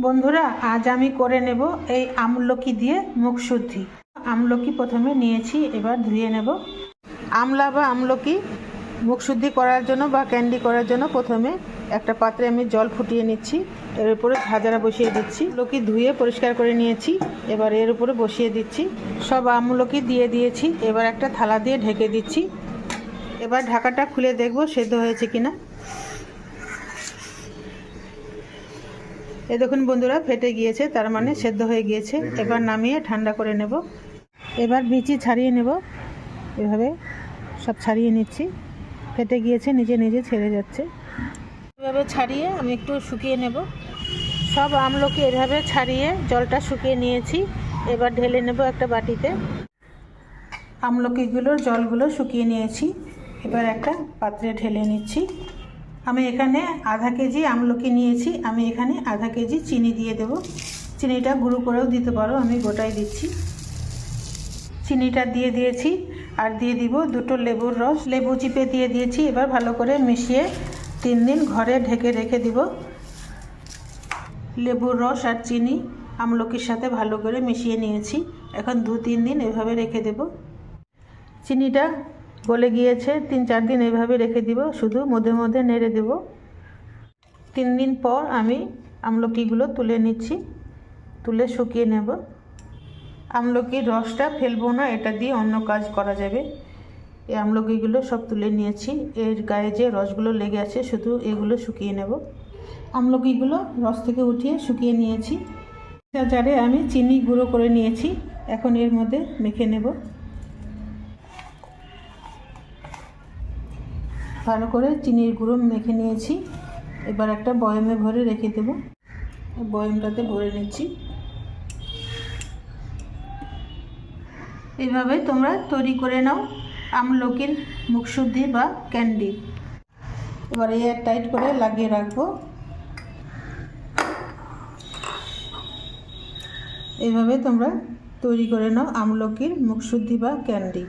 বন্ধুরা, আজ আমি করে নেব এই আমলকি দিয়ে মুখ শুদ্ধি। আমলকি প্রথমে নিয়েছি, এবার ধুয়ে নেব। আমলা বা আমলকি মুখ শুদ্ধি করার জন্য বা ক্যান্ডি করার জন্য প্রথমে একটা পাত্রে আমি জল ফুটিয়ে নিচ্ছি, এর উপরে ঝাঁঝরা বসিয়ে দিচ্ছি। লকি ধুয়ে পরিষ্কার করে নিয়েছি, এবার এর উপরে বসিয়ে দিচ্ছি। সব আমলকি দিয়ে দিয়েছি, এবার একটা থালা দিয়ে ঢেকে দিচ্ছি। এবার ঢাকাটা খুলে দেখব সেদ্ধ হয়েছে কিনা। এ দেখুন বন্ধুরা ফেটে গিয়েছে তার মানে সেদ্ধ হয়ে গিয়েছে। এবার নামিয়ে ঠান্ডা করে নেব। এবার বিচি ছাড়িয়ে নেব। এভাবে সব ছাড়িয়ে নিচ্ছি। ফেটে গিয়েছে নিজে নিজে ছেড়ে যাচ্ছে। এভাবে ছাড়িয়ে আমি একটু শুকিয়ে নেব। সব আমলকি এভাবে ছাড়িয়ে জলটা শুকিয়ে নিয়েছি। এবার ঢেলে নেব একটা বাটিতে। আমলকিগুলোর জলগুলো শুকিয়ে নিয়েছি। এবার একটা পাত্রে ঢেলে নিচ্ছি। আমি এখানে আধা কেজি আমলকি নিয়েছি। আমি এখানে আধা কেজি চিনি দিয়ে দেব। চিনিটা গুঁড়ো করেও দিতে পারো, আমি গোটাই দিচ্ছি। চিনিটা দিয়ে দিয়েছি আর দিয়ে দিব দুটো লেবুর রস। লেবু চিপে দিয়ে দিয়েছি, এবার ভালো করে মিশিয়ে তিন দিন ঘরে ঢেকে রেখে দিব। লেবুর রস আর চিনি আমলকির সাথে ভালো করে মিশিয়ে নিয়েছি। এখন দু তিন দিন এভাবে রেখে দেব। চিনিটা গলে গিয়েছে, তিন চার দিন এভাবে রেখে দিব, শুধু মধ্যে মধ্যে নেড়ে দেব। তিন দিন পর আমি আমলকিগুলো তুলে নিচ্ছি, তুলে শুকিয়ে নেব। আমলকির রসটা ফেলব না, এটা দিয়ে অন্য কাজ করা যাবে। এই আমলকিগুলো সব তুলে নিয়েছি, এর গায়ে যে রসগুলো লেগে আছে, শুধু এগুলো শুকিয়ে নেব। আমলকিগুলো রস থেকে উঠিয়ে শুকিয়ে নিয়েছি। জারে আমি চিনি গুঁড়ো করে নিয়েছি, এখন এর মধ্যে মেখে নেব। ভালো করে চিনির গুঁড়ো মেখে নিয়েছি। এবার একটা বয়মে ভরে রেখে দেব। বয়মটাতে ভরে নিচ্ছি। এভাবে তোমরা তৈরি করে নাও আমলকির মুখশুদ্ধি বা ক্যান্ডি। এবার এয়ার টাইট করে লাগিয়ে রাখব। এভাবে তোমরা তৈরি করে নাও আমলকির মুখশুদ্ধি বা ক্যান্ডি।